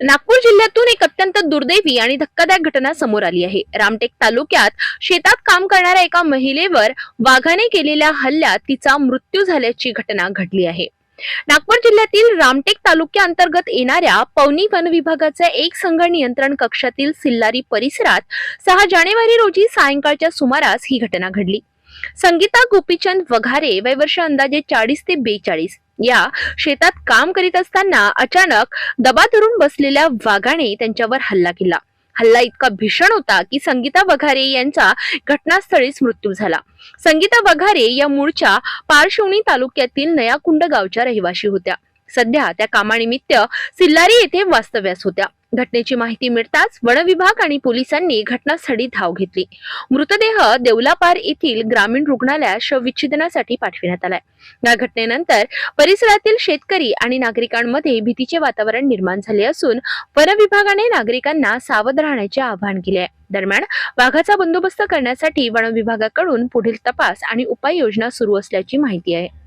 नागपूर जिल्ह्यातून एक अत्यंत दुर्दैवी आणि धक्कादायक घटना समोर आली आहे. रामटेक तालुक्यात शेतात काम करणाऱ्या एका महिलेवर वाघाने केलेल्या हल्ल्यात तिचा मृत्यू झाल्याची घटना घडली आहे. नागपूर जिल्ह्यातील रामटेक तालुक्याअंतर्गत येणाऱ्या पवनी वन विभागाच्या एक संघ नियंत्रण कक्षातील सिल्लारी परिसरात सहा जानेवारी रोजी सायंकाळच्या सुमारास ही घटना घडली. संगीता गोपीचंद वघारे वय वर्ष अंदाजे चाळीस ते बेचाळीस या शेतात काम करीत असताना अचानक दबा धरून बसलेल्या वाघाने त्यांच्यावर हल्ला केला. हल्ला इतका भीषण होता की संगीता वघारे यांचा घटनास्थळीच मृत्यू झाला. संगीता वघारे या मूळच्या पारशिवणी तालुक्यातील नयाकुंड गावच्या रहिवाशी होत्या. सध्या त्या कामानिमित्त सिल्लारी येथे वास्तव्यास होत्या. घटनेची माहिती मिळताच वनविभाग आणि पोलिसांनी घटनास्थळी धाव घेतली. मृतदेह देवलापार येथील ग्रामीण रुग्णालयात शवविच्छेदनासाठी पाठविण्यात आलाय. या घटनेनंतर परिसरातील शेतकरी आणि नागरिकांमध्ये भीतीचे वातावरण निर्माण झाले असून वनविभागाने नागरिकांना सावध राहण्याचे आवाहन केले आहे. दरम्यान वाघाचा बंदोबस्त करण्यासाठी वनविभागाकडून पुढील तपास आणि उपाययोजना सुरू असल्याची माहिती आहे.